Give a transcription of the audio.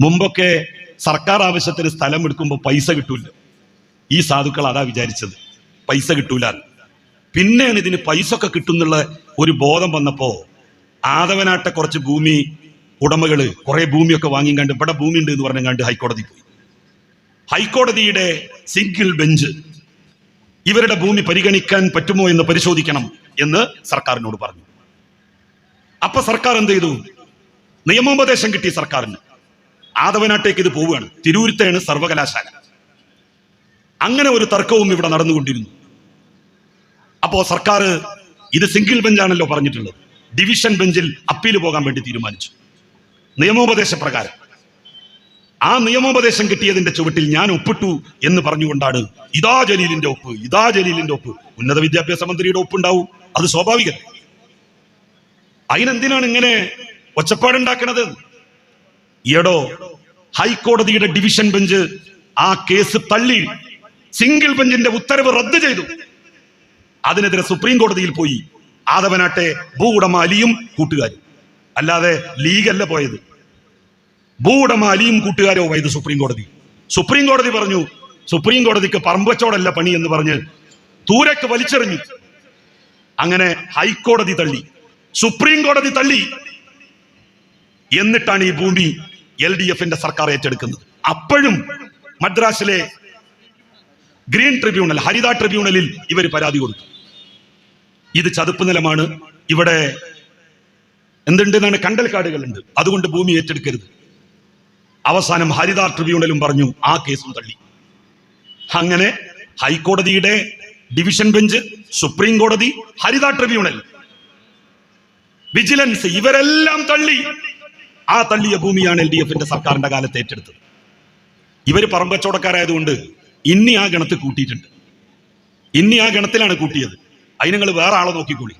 മുമ്പൊക്കെ സർക്കാർ ആവശ്യത്തിന് സ്ഥലം എടുക്കുമ്പോൾ പൈസ കിട്ടൂല ഈ സാധുക്കൾ അതാ വിചാരിച്ചത്. പൈസ കിട്ടൂല പിന്നെയാണ് ഇതിന് പൈസ ഒക്കെ കിട്ടുന്നുള്ള ഒരു ബോധം വന്നപ്പോ ആദവനാട്ട കുറച്ച് ഭൂമി ഉടമകൾ കുറെ ഭൂമിയൊക്കെ വാങ്ങിക്കണ്ട് ഇവിടെ ഭൂമി ഉണ്ട് എന്ന് പറഞ്ഞങ്ങാണ്ട് ഹൈക്കോടതി പോയി. ഹൈക്കോടതിയുടെ സിംഗിൾ ബെഞ്ച് ഇവരുടെ ഭൂമി പരിഗണിക്കാൻ പറ്റുമോ എന്ന് പരിശോധിക്കണം എന്ന് സർക്കാരിനോട് പറഞ്ഞു. അപ്പൊ സർക്കാർ എന്ത് ചെയ്തു? നിയമോപദേശം കിട്ടി സർക്കാരിന്. ആദവനാട്ടേക്ക് ഇത് പോവുകയാണ്. തിരൂരത്താണ് സർവകലാശാല. അങ്ങനെ ഒരു തർക്കവും ഇവിടെ നടന്നുകൊണ്ടിരുന്നു. അപ്പോ സർക്കാർ ഇത് സിംഗിൾ ബെഞ്ചാണല്ലോ പറഞ്ഞിട്ടുള്ളത്. ഡിവിഷൻ ബെഞ്ചിൽ അപ്പീൽ പോകാൻ വേണ്ടി തീരുമാനിച്ചു. നിയമോപദേശ പ്രകാരം. ആ നിയമോപദേശം കിട്ടിയതിന്റെ ചുവട്ടിൽ ഞാൻ ഒപ്പിട്ടു എന്ന് പറഞ്ഞുകൊണ്ടാണ് ഇതാ ജലീലിന്റെ ഒപ്പ് ഇതാ ജലീലിന്റെ ഒപ്പ്. ഉന്നത വിദ്യാഭ്യാസ മന്ത്രിയുടെ ഒപ്പുണ്ടാവും. അത് സ്വാഭാവികം. അതിനെന്തിനാണ് ഇങ്ങനെ ഒച്ചപ്പാടുണ്ടാക്കണത്? ഈയടോ ഹൈക്കോടതിയുടെ ഡിവിഷൻ ബെഞ്ച് ആ കേസ് തള്ളി. സിംഗിൾ ബെഞ്ചിന്റെ ഉത്തരവ് റദ്ദ് ചെയ്തു. അതിനെതിരെ സുപ്രീം കോടതിയിൽ പോയി. ആദവനാട്ടെ ഭൂ ഉടമ അലിയും കൂട്ടുകാരും. അല്ലാതെ ലീഗല്ല പോയത്. ഭൂ ഉടമ അലിയും കൂട്ടുകാരോ പോയത് സുപ്രീം കോടതി. സുപ്രീം കോടതി പറഞ്ഞു സുപ്രീം കോടതിക്ക് പറമ്പച്ചോടല്ല പണി എന്ന് പറഞ്ഞ് ദൂരക്ക് വലിച്ചെറിഞ്ഞു. അങ്ങനെ ഹൈക്കോടതി തള്ളി. സുപ്രീം കോടതി തള്ളി. എന്നിട്ടാണ് ഈ ഭൂമി എൽ ഡി എഫിന്റെ സർക്കാർ ഏറ്റെടുക്കുന്നത്. അപ്പോഴും മദ്രാസിലെ ഗ്രീൻ ട്രിബ്യൂണൽ ഹരിത ട്രിബ്യൂണലിൽ ഇവർ പരാതി കൊടുത്തു. ഇത് ചതുപ്പ് നിലമാണ്. ഇവിടെ എന്തുണ്ടെന്നാണ് കണ്ടൽക്കാടുകളുണ്ട്. അതുകൊണ്ട് ഭൂമി ഏറ്റെടുക്കരുത്. അവസാനം ഹരിത ട്രിബ്യൂണലും പറഞ്ഞു ആ കേസും തള്ളി. അങ്ങനെ ഹൈക്കോടതിയുടെ ഡിവിഷൻ ബെഞ്ച് സുപ്രീം കോടതി ഹരിത ട്രിബ്യൂണൽ വിജിലൻസ് ഇവരെല്ലാം തള്ളി. ആ തള്ളിയ ഭൂമിയാണ് എൽ ഡി എഫിന്റെ സർക്കാരിന്റെ കാലത്ത് ഏറ്റെടുത്തത്. ഇവർ പറമ്പച്ചവടക്കാരായതുകൊണ്ട് ഇനി ആ ഗണത്തിൽ കൂട്ടിയിട്ടുണ്ട്. ഇനി ആ ഗണത്തിലാണ് കൂട്ടിയത്. അതിനങ്ങൾ വേറെ ആളെ നോക്കിക്കോളി.